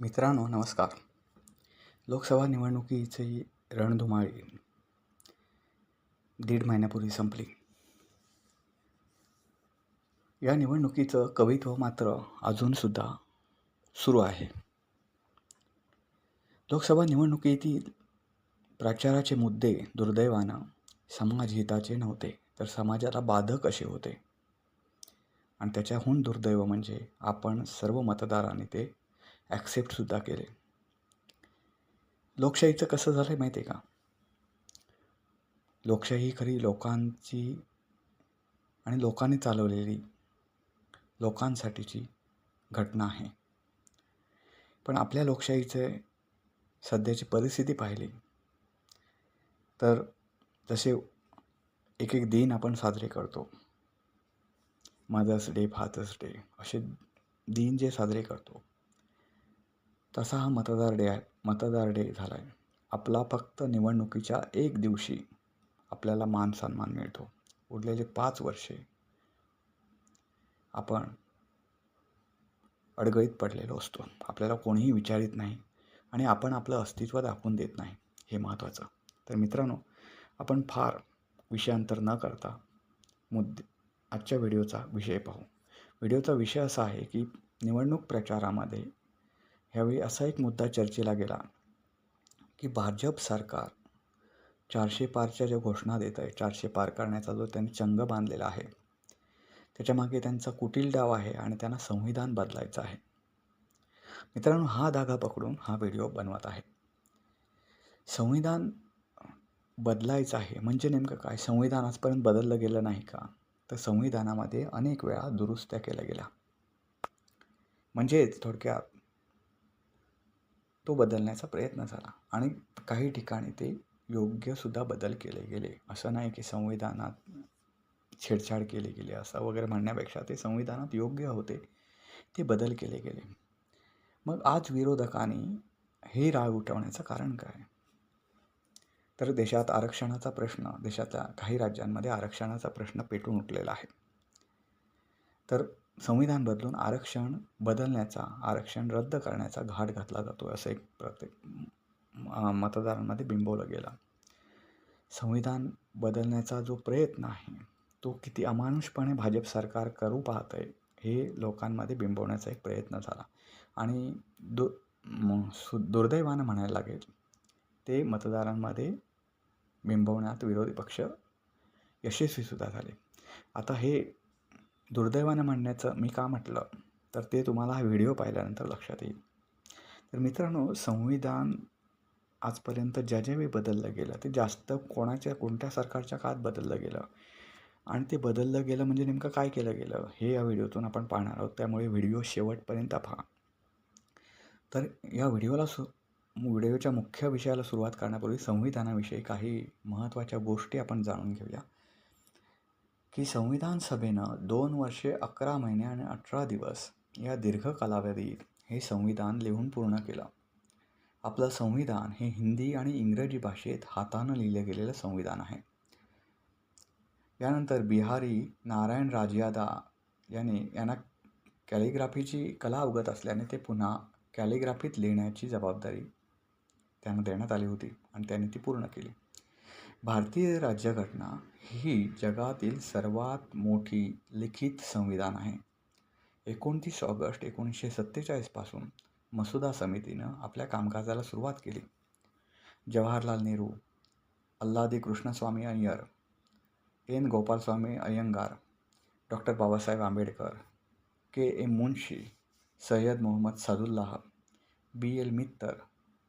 मित्रांनो नमस्कार. लोकसभा निवडणुकीची रणधुमाळी दीड महिन्यापूर्वी संपली. या निवडणुकीचं कवित्व मात्र अजूनसुद्धा सुरू आहे. लोकसभा निवडणुकीतील प्रचाराचे मुद्दे दुर्दैवानं समाजहिताचे नव्हते तर समाजाला बाधक असे होते. आणि त्याच्याहून दुर्दैव म्हणजे आपण सर्व मतदारांनी ते ॲक्सेप्टसुद्धा केले. लोकशाहीचं कसं झालं आहे माहिती आहे का? लोकशाही खरी लोकांची आणि लोकांनी चालवलेली लोकांसाठीची घटना आहे. पण आपल्या लोकशाहीचे सध्याची परिस्थिती पाहिली तर जसे एक एक दिन आपण साजरे करतो. मदर्स डे फादर्स डे असे दिन जे साजरे करतो. तसा हा मतदार डे आहे. मतदार डे झाला आहे आपला फक्त निवडणुकीच्या एक दिवशी आपल्याला मान सन्मान मिळतो. उरलेले पाच वर्षे आपण अडगळीत पडलेलो असतो. आपल्याला कोणीही विचारित नाही आणि आपण आपलं अस्तित्व दाखवून देत नाही हे महत्त्वाचं. तर मित्रांनो आपण फार विषयांतर न करता मुद्दे आजच्या व्हिडिओचा विषय पाहू. व्हिडिओचा विषय असा आहे की निवडणूक प्रचारामध्ये यावेळी असा एक मुद्दा चर्चेला गेला की भाजप सरकार चारशे पारच्या ज्या घोषणा देत आहे चारशे पार करण्याचा जो त्यांनी चंग बांधलेला आहे त्याच्यामागे त्यांचा कुटील डाव आहे आणि त्यांना संविधान बदलायचं आहे. मित्रांनो हा धागा पकडून हा व्हिडिओ बनवत आहे. संविधान बदलायचं आहे म्हणजे नेमकं काय? संविधान आजपर्यंत बदललं गेलं नाही का? तर संविधानामध्ये अनेक वेळा दुरुस्त्या केल्या गेल्या. म्हणजेच थोडक्यात तो बदलण्याचा प्रयत्न झाला. आणि काही ठिकाणी ते योग्यसुद्धा बदल केले गेले. असं नाही की संविधानात छेडछाड केली गेली. असं वगैरे म्हणण्यापेक्षा ते संविधानात योग्य होते. ते बदल केले गेले. मग आज विरोधकांनी हे राळ उठवण्याचं कारण काय? तर देशात आरक्षणाचा प्रश्न देशातल्या काही राज्यांमध्ये आरक्षणाचा प्रश्न पेटून उठलेला आहे. तर संविधान बदलून आरक्षण बदलण्याचा आरक्षण रद्द करण्याचा घाट घातला जातो असं एक प्रत्येक मतदारांमध्ये बिंबवलं गेलं. संविधान बदलण्याचा जो प्रयत्न आहे तो किती अमानुषपणे भाजप सरकार करू पाहत आहे हे लोकांमध्ये बिंबवण्याचा एक प्रयत्न झाला. आणि दु सु दुर्दैवानं म्हणायला लागेल ते मतदारांमध्ये बिंबवण्यात विरोधी पक्ष यशस्वीसुद्धा झाले. आता हे दुर्दैवानं म्हणण्याचं मी का म्हटलं? तर ते तुम्हाला हा व्हिडिओ पाहिल्यानंतर लक्षात येईल. तर मित्रांनो संविधान आजपर्यंत ज्या ज्यावेळी बदललं गेलं ते जास्त कोणाच्या कोणत्या सरकारच्या काळात बदललं गेलं? आणि ते बदललं गेलं म्हणजे नेमकं काय केलं गेलं? हे या व्हिडिओतून आपण पाहणार आहोत. त्यामुळे व्हिडिओ शेवटपर्यंत पहा. तर या व्हिडिओला सु व्हिडिओच्या मुख्य विषयाला सुरुवात करण्यापूर्वी संविधानाविषयी काही महत्त्वाच्या गोष्टी आपण जाणून घेऊया. की संविधान सभेनं दोन वर्षे अकरा महिने आणि अठरा दिवस या दीर्घ कालावधीत हे संविधान लिहून पूर्ण केलं. आपलं संविधान हे हिंदी आणि इंग्रजी भाषेत हातानं लिहिलं गेलेलं संविधान आहे. यानंतर बिहारी नारायण राजयादा याने यांना कॅलिग्राफीची कला अवगत असल्याने ते पुन्हा कॅलिग्राफीत लिहिण्याची जबाबदारी त्यांना देण्यात आली होती आणि त्यांनी ती पूर्ण केली. भारतीय राज्यघटना ही जगातील सर्वात मोठी लिखित संविधान आहे. एकोणतीस ऑगस्ट एकोणीसशे सत्तेचाळीसपासून मसुदा समितीनं आपल्या कामकाजाला सुरुवात केली. Jawaharlal Nehru Alladi Krishnaswami Ayyar N Gopalaswami Ayyangar doctor Babasaheb Ambedkar K M Munshi Syed Mohammed Sadullah B L Mitter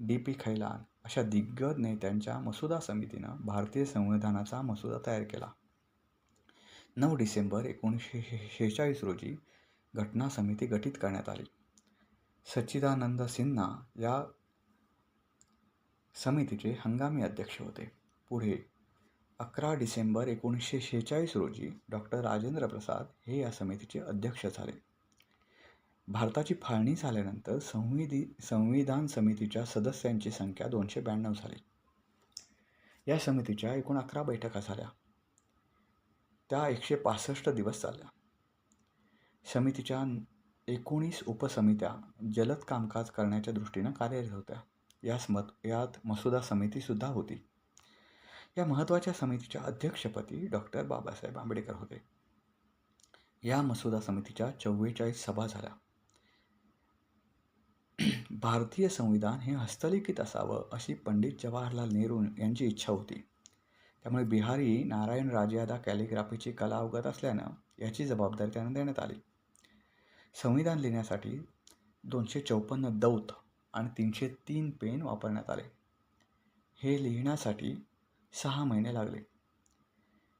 D P Khaitan अशा दिग्गज नेत्यांच्या मसुदा समितीनं भारतीय संविधानाचा मसुदा तयार केला. नऊ डिसेंबर एकोणीसशे शेहेचाळीस रोजी घटना समिती गठीत करण्यात आली. सच्चिदानंद सिन्हा या समितीचे हंगामी अध्यक्ष होते. पुढे अकरा डिसेंबर एकोणीसशे शेहेचाळीस रोजी डॉक्टर राजेंद्र प्रसाद हे या समितीचे अध्यक्ष झाले. भारताची फाळणी झाल्यानंतर संविधी संविधान समितीच्या सदस्यांची संख्या दोनशे ब्याण्णव झाली. या समितीच्या एकूण अकरा बैठका झाल्या. त्या एकशे पासष्ट दिवस चालल्या. समितीच्या एकोणीस उपसमित्या जलद कामकाज करण्याच्या दृष्टीनं कार्यरत होत्या. यास मत यात मसुदा समितीसुद्धा होती. या महत्त्वाच्या समितीच्या अध्यक्षपदी डॉक्टर बाबासाहेब आंबेडकर होते. या मसुदा समितीच्या चव्वेचाळीस सभा झाल्या. भारतीय संविधान हे हस्तलिखित असावं अशी पंडित जवाहरलाल नेहरू यांची इच्छा होती. त्यामुळे बिहारी नारायण राजयादा कॅलिग्राफीची कला अवगत असल्यानं याची जबाबदारी त्यांना देण्यात आली. संविधान लिहिण्यासाठी दोनशे चौपन्न दौत आणि तीनशे तीन पेन वापरण्यात आले. हे लिहिण्यासाठी सहा महिने लागले.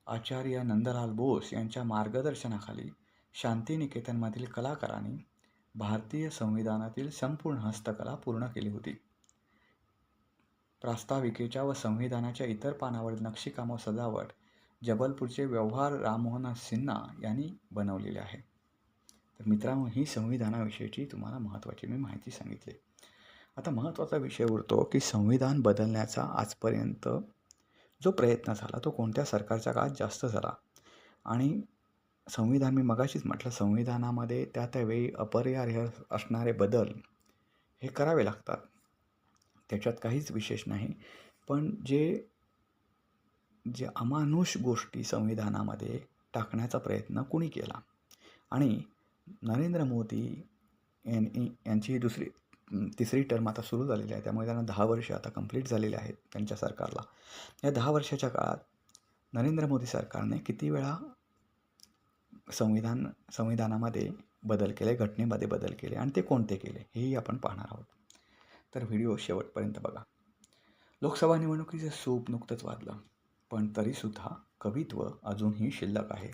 आचार्य नंदलाल बोस यांच्या मार्गदर्शनाखाली शांतिनिकेतनमधील कलाकारांनी भारतीय संविधानातील संपूर्ण हस्तकला पूर्ण केली होती. प्रास्ताविकेच्या व संविधानाच्या इतर पानावर नक्षीकाम व सजावट जबलपूरचे व्यवहार राममोहन सिन्हा यांनी बनवलेले आहे. तर मित्रांनो ही संविधानाविषयीची तुम्हाला महत्त्वाची मी माहिती सांगितली. आता महत्त्वाचा विषय उरतो की संविधान बदलण्याचा आजपर्यंत जो प्रयत्न झाला तो कोणत्या सरकारच्या काळात जास्त झाला? आणि संविधान मी मगाशीच म्हटलं संविधानामध्ये त्या त्यावेळी अपरिहार्य असणारे बदल हे करावे लागतात. त्याच्यात काहीच विशेष नाही. पण जे जे अमानुष गोष्टी संविधानामध्ये टाकण्याचा प्रयत्न कुणी केला? आणि नरेंद्र मोदी यांनी यांची दुसरी तिसरी टर्म आता सुरू झालेली आहे. त्यामुळे त्यांना दहा वर्ष आता कंप्लीट झालेली आहेत त्यांच्या सरकारला. या दहा वर्षाच्या काळात नरेंद्र मोदी सरकारने किती वेळा संविधान संविधानामध्ये बदल केले घटनेमध्ये बदल केले आणि ते कोणते केले हेही आपण पाहणार आहोत. तर व्हिडिओ शेवटपर्यंत बघा. लोकसभा निवडणुकीचं सूप नुकतंच वाजलं पण तरीसुद्धा कवित्व अजूनही शिल्लक आहे.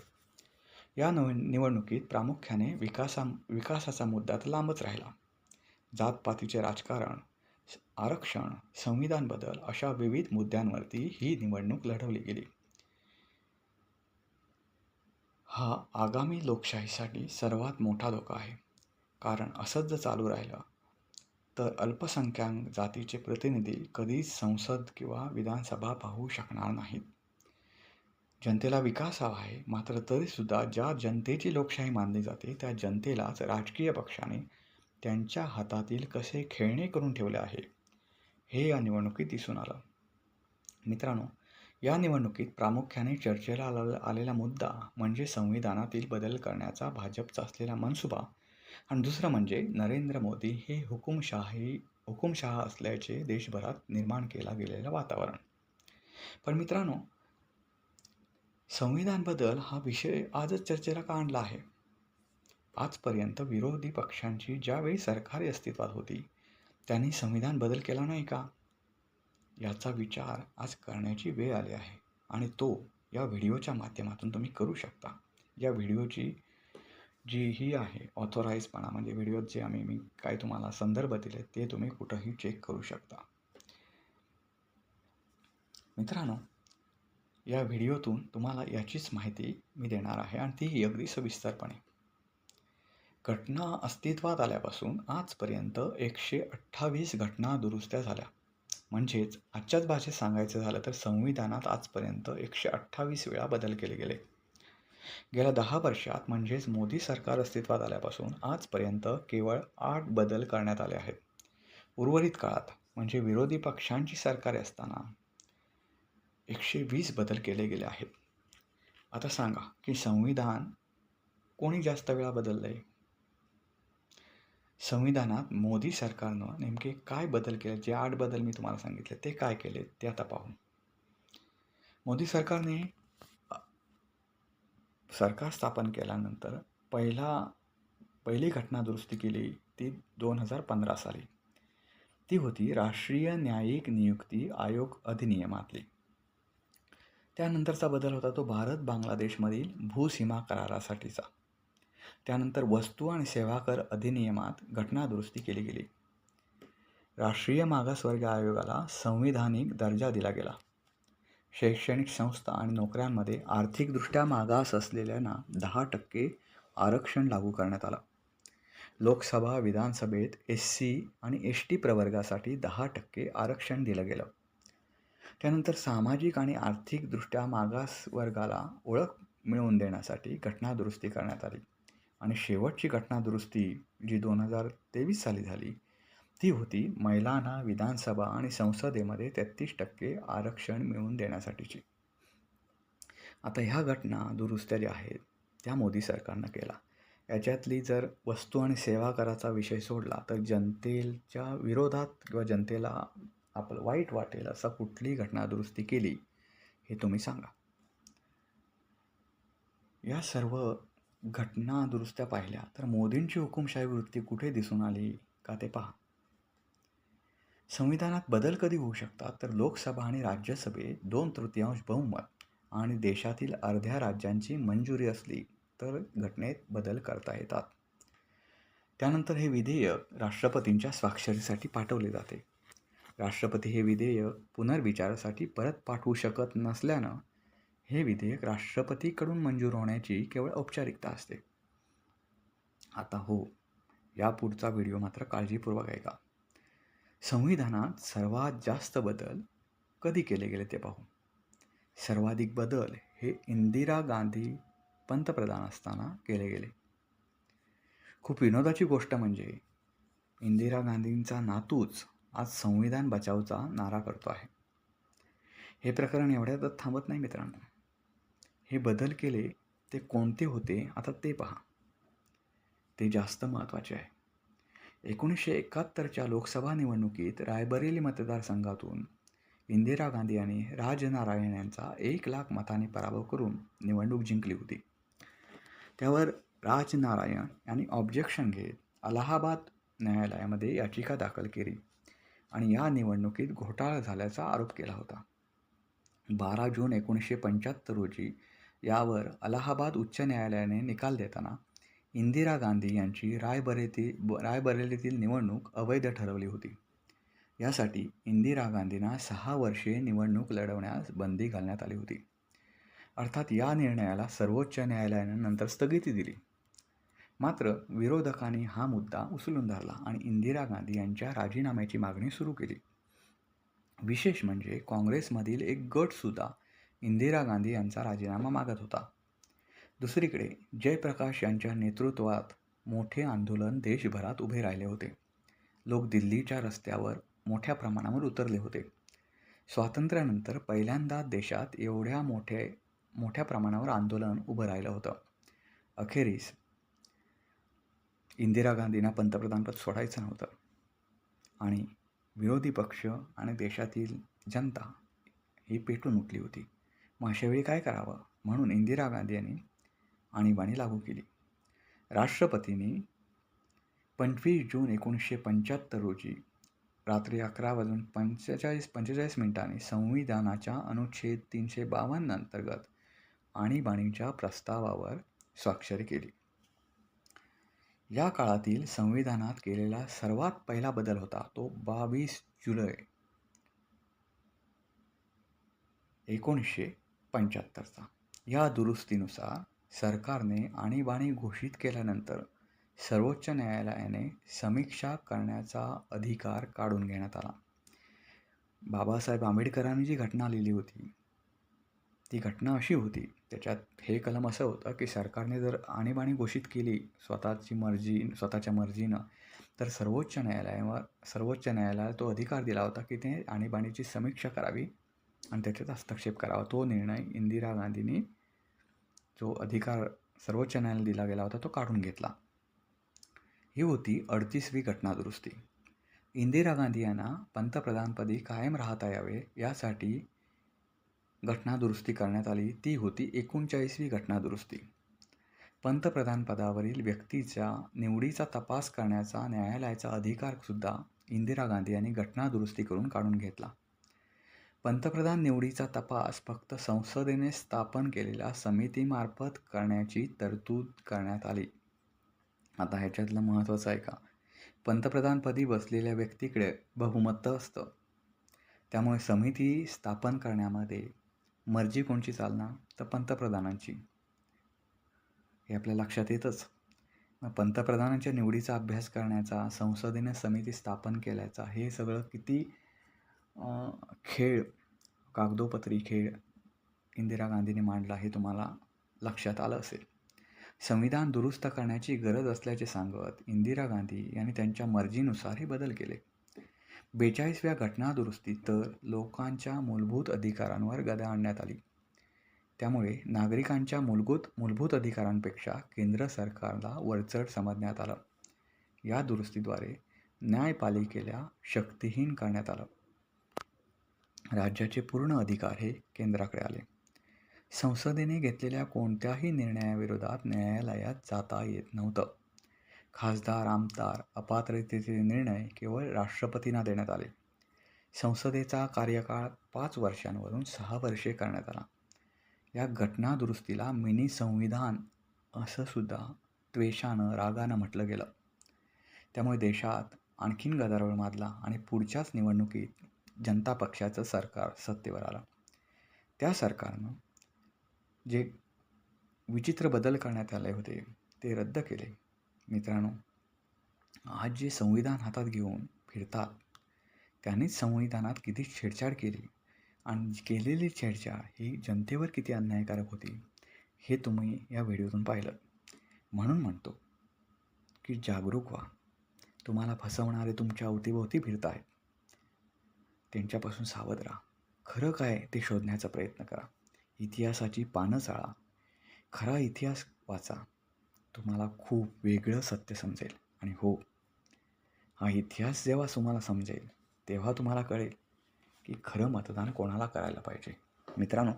या नव निवडणुकीत प्रामुख्याने विकासा विकासाचा मुद्दा तर लांबच राहिला. जातपातीचे राजकारण आरक्षण संविधान बदल अशा विविध मुद्द्यांवरती ही निवडणूक लढवली गेली. हा आगामी लोकशाहीसाठी सर्वात मोठा धोका आहे. कारण असंच जर चालू राहिलं तर अल्पसंख्याक जातीचे प्रतिनिधी कधीच संसद किंवा विधानसभा पाहू शकणार नाहीत. जनतेला विकास हवा आहे मात्र तरीसुद्धा ज्या जनतेची लोकशाही मानली जाते त्या जनतेलाच राजकीय पक्षाने त्यांच्या हातातील कसे खेळणे करून ठेवले आहे हे या निवडणुकीत दिसून आलं. मित्रांनो या निवडणुकीत प्रामुख्याने चर्चेला आला आलेला मुद्दा म्हणजे संविधानातील बदल करण्याचा भाजपचा असलेला मनसुबा आणि दुसरं म्हणजे नरेंद्र मोदी हे हुकुमशाही हुकुमशहा असल्याचे देशभरात निर्माण केला गेलेलं वातावरण. पण मित्रांनो संविधान बदल हा विषय आजच चर्चेला का आणला आहे? आजपर्यंत विरोधी पक्षांची ज्यावेळी सरकारी अस्तित्वात होती त्यांनी संविधान बदल केला नाही का? याचा विचार आज करण्याची वेळ आली आहे. आणि तो या व्हिडिओच्या माध्यमातून तुम्ही करू शकता. या व्हिडिओची जी ही आहे ऑथोराईजपणा म्हणजे व्हिडिओत जे आम्ही मी काय तुम्हाला संदर्भ दिले ते तुम्ही कुठंही चेक करू शकता. मित्रांनो या व्हिडिओतून तुम्हाला याचीच माहिती मी देणार आहे आणि तीही अगदी सविस्तरपणे. घटना अस्तित्वात आल्यापासून आजपर्यंत एकशे अठ्ठावीस घटना दुरुस्त्या झाल्या. म्हणजेच आजच्याच भाषेत सांगायचं झालं तर संविधानात आजपर्यंत एकशे अठ्ठावीस वेळा बदल केले गेले. गेल्या दहा वर्षात म्हणजेच मोदी सरकार अस्तित्वात आल्यापासून आजपर्यंत केवळ आठ बदल करण्यात आले आहेत. उर्वरित काळात म्हणजे विरोधी पक्षांची सरकारे असताना एकशे वीस बदल केले गेले आहेत. आता सांगा की संविधान कोणी जास्त वेळा बदललं आहे संविधानात मोदी सरकारनं नेमके काय बदल केले? जे आठ बदल मी तुम्हाला सांगितले ते काय केले? ते आता पाहू. मोदी सरकारने सरकार स्थापन केल्यानंतर पहिला पहिली घटना दुरुस्ती केली ती दोन हजार पंधरा साली. ती होती राष्ट्रीय न्यायिक नियुक्ती आयोग अधिनियमातली. त्यानंतरचा बदल होता तो भारत बांगलादेशमधील भूसीमा करारासाठीचा. त्यानंतर वस्तू आणि सेवा कर अधिनियमात घटनादुरुस्ती केली गेली. राष्ट्रीय मागासवर्ग आयोगाला संविधानिक दर्जा दिला गेला. शैक्षणिक संस्था आणि नोकऱ्यांमध्ये आर्थिकदृष्ट्या मागास असलेल्यांना दहा टक्के आरक्षण लागू करण्यात आलं. लोकसभा विधानसभेत एस सी आणि एस टी प्रवर्गासाठी दहा टक्के आरक्षण दिलं गेलं. त्यानंतर सामाजिक आणि आर्थिकदृष्ट्या मागास वर्गाला ओळख मिळवून देण्यासाठी घटनादुरुस्ती करण्यात आली. आणि शेवटची घटनादुरुस्ती जी दोन हजार तेवीस साली झाली ती होती महिलांना विधानसभा आणि संसदेमध्ये तेहतीस टक्के आरक्षण मिळवून देण्यासाठीची. आता ह्या घटना दुरुस्त्या ज्या आहेत त्या मोदी सरकारनं केला. याच्यातली जर वस्तू आणि सेवा कराचा विषय सोडला तर जनतेच्या विरोधात किंवा जनतेला आपलं वाईट वाटेल असा कुठली घटना दुरुस्ती केली हे तुम्ही सांगा. या सर्व घटना दुरुस्त्या पाहिल्या तर मोदींची हुकुमशाही वृत्ती कुठे दिसून आली का ते पहा. संविधानात बदल कधी होऊ शकतात तर लोकसभा आणि राज्यसभेत दोन तृतीयांश बहुमत आणि देशातील अर्ध्या राज्यांची मंजुरी असली तर घटनेत बदल करता येतात. त्यानंतर हे विधेयक राष्ट्रपतींच्या स्वाक्षरीसाठी पाठवले जाते. राष्ट्रपती हे विधेयक पुनर्विचारासाठी परत पाठवू शकत नसल्यानं हे विधेयक राष्ट्रपतीकडून मंजूर होण्याची केवळ औपचारिकता असते. आता हो या पुढचा व्हिडिओ मात्र काळजीपूर्वक ऐका. संविधानात सर्वात जास्त बदल कधी केले गेले ते पाहू. सर्वाधिक बदल हे इंदिरा गांधी पंतप्रधान असताना केले गेले. खूप विनोदाची गोष्ट म्हणजे इंदिरा गांधींचा नातूच आज संविधान बचावचा नारा करतो आहे. हे प्रकरण एवढ्यातच थांबत नाही मित्रांनो. हे बदल केले ते कोणते होते आता ते पहा. ते जास्त महत्त्वाचे आहे. एकोणीसशे एकाहत्तरच्या लोकसभा निवडणुकीत रायबरेली मतदारसंघातून इंदिरा गांधी यांनी राजनारायण यांचा एक लाख मताने पराभव करून निवडणूक जिंकली होती. त्यावर राजनारायण यांनी ऑब्जेक्शन घेत अलाहाबाद न्यायालयामध्ये याचिका दाखल केली आणि या निवडणुकीत घोटाळा झाल्याचा आरोप केला होता. बारा जून एकोणीसशे पंच्याहत्तर रोजी यावर अलाहाबाद उच्च न्यायालयाने निकाल देताना इंदिरा गांधी यांची रायबरेली रायबरेलीतील निवडणूक अवैध ठरवली होती. यासाठी इंदिरा गांधींना सहा वर्षे निवडणूक लढवण्यास बंदी घालण्यात आली होती. अर्थात या निर्णयाला सर्वोच्च न्यायालयाने नंतर स्थगिती दिली. मात्र विरोधकांनी हा मुद्दा उचलून धरला आणि इंदिरा गांधी यांच्या राजीनाम्याची मागणी सुरू केली. विशेष म्हणजे काँग्रेसमधील एक गटसुद्धा इंदिरा गांधी यांचा राजीनामा मागत होता. दुसरीकडे जयप्रकाश यांच्या नेतृत्वात मोठे आंदोलन देशभरात उभे राहिले होते. लोक दिल्लीच्या रस्त्यावर मोठ्या प्रमाणावर उतरले होते. स्वातंत्र्यानंतर पहिल्यांदा देशात एवढ्या मोठे मोठ्या प्रमाणावर आंदोलन उभं राहिलं होतं. अखेरीस इंदिरा गांधींना पंतप्रधानपद सोडायचं नव्हतं. आणि विरोधी पक्ष आणि देशातील जनता ही पेटून उठली होती. मग अशावेळी काय करावं? म्हणून इंदिरा गांधी यांनी आणीबाणी लागू केली. राष्ट्रपतींनी पंचवीस जून एकोणीसशे पंच्याहत्तर रोजी रात्री अकरा वाजून पंचेचाळीस पंचेचाळीस मिनिटांनी संविधानाच्या अनुच्छेद तीनशे बावन्न अंतर्गत आणीबाणीच्या प्रस्तावावर स्वाक्षरी केली. या काळातील संविधानात केलेला सर्वात पहिला बदल होता तो बावीस जुलै एकोणीसशे पंच्याहत्तरचा. या दुरुस्तीनुसार सरकारने आणीबाणी घोषित केल्यानंतर सर्वोच्च न्यायालयाने समीक्षा करण्याचा अधिकार काढून घेण्यात आला. बाबासाहेब आंबेडकरांनी जी घटना लिहिली होती ती घटना अशी होती त्याच्यात हे कलम असं होतं की सरकारने जर आणीबाणी घोषित केली स्वतःची मर्जी स्वतःच्या मर्जीनं तर सर्वोच्च न्यायालयावर सर्वोच्च न्यायालयाला तो अधिकार दिला होता की ते आणीबाणीची समीक्षा करावी आणि त्याच्यात हस्तक्षेप करावा. तो निर्णय इंदिरा गांधींनी जो अधिकार सर्वोच्च न्यायालयाला दिला गेला होता तो काढून घेतला. ही होती अडतीसवी घटनादुरुस्ती. इंदिरा गांधी यांना पंतप्रधानपदी कायम राहता यावे यासाठी घटनादुरुस्ती करण्यात आली. ती होती एकोणचाळीसवी घटनादुरुस्ती. पंतप्रधानपदावरील व्यक्तीच्या निवडीचा तपास करण्याचा न्यायालयाचा अधिकारसुद्धा इंदिरा गांधी यांनी घटनादुरुस्ती करून काढून घेतला. पंतप्रधान निवडीचा तपास फक्त संसदेने स्थापन केलेल्या समितीमार्फत करण्याची तरतूद करण्यात आली. आता ह्याच्यातलं महत्त्वाचं आहे का? पंतप्रधानपदी बसलेल्या व्यक्तीकडे बहुमत असतं. त्यामुळे समिती स्थापन करण्यामध्ये मर्जी कोणची चालणार? तर पंतप्रधानांची. हे आपल्या लक्षात येतच. मग पंतप्रधानांच्या निवडीचा अभ्यास करण्याचा संसदेने समिती स्थापन केल्याचा हे सगळं किती खेळ कागदोपत्री खेळ इंदिरा गांधीने मांडला हे तुम्हाला लक्षात आलं असेल. संविधान दुरुस्त करण्याची गरज असल्याचे सांगत इंदिरा गांधी यांनी त्यांच्या मर्जीनुसार हे बदल केले. बेचाळीसव्या घटना दुरुस्तीत तर लोकांच्या मूलभूत अधिकारांवर गदा आणण्यात आली. त्यामुळे नागरिकांच्या मूलभूत मूलभूत अधिकारांपेक्षा केंद्र सरकारला वरचढ समजण्यात आलं. या दुरुस्तीद्वारे न्यायपालिकेला शक्तिहीन करण्यात आलं. राज्याचे पूर्ण अधिकार हे केंद्राकडे आले. संसदेने घेतलेल्या कोणत्याही निर्णयाविरोधात न्यायालयात जाता येत नव्हतं. खासदार आमदार अपात्रतेचे निर्णय केवळ राष्ट्रपतींना देण्यात आले. संसदेचा कार्यकाळ पाच वर्षांवरून सहा वर्षे करण्यात आला. या घटनादुरुस्तीला मिनी संविधान असं सुद्धा त्वेषानं रागानं म्हटलं गेलं. त्यामुळे देशात आणखीन गदारोळ माजला आणि पुढच्याच निवडणुकीत जनता पक्षाचं सरकार सत्तेवर आलं. त्या सरकारनं जे विचित्र बदल करण्यात आले होते ते रद्द केले. मित्रांनो आज जे संविधान हातात घेऊन फिरतात त्यांनीच संविधानात किती छेडछाड केली आणि केलेली छेडछाड ही जनतेवर किती अन्यायकारक होती हे तुम्ही या व्हिडिओतून पाहिलं. म्हणून म्हणतो की जागरूक व्हा. तुम्हाला फसवणारे तुमच्या अवतीभोवती फिरत आहेत त्यांच्यापासून सावध राहा. खरं काय ते शोधण्याचा प्रयत्न करा. इतिहासाची पानं चाळा. खरा इतिहास वाचा. तुम्हाला खूप वेगळं सत्य समजेल. आणि हो हा इतिहास जेव्हा तुम्हाला समजेल तेव्हा तुम्हाला कळेल की खरं मतदान कोणाला करायला पाहिजे. मित्रांनो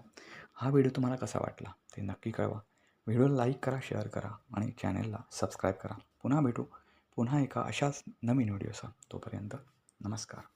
हा व्हिडिओ तुम्हाला कसा वाटला ते नक्की कळवा. व्हिडिओला लाईक करा शेअर करा आणि चॅनलला सबस्क्राईब करा. पुन्हा भेटू. पुन्हा एका अशाच नवीन व्हिडिओचा तोपर्यंत नमस्कार.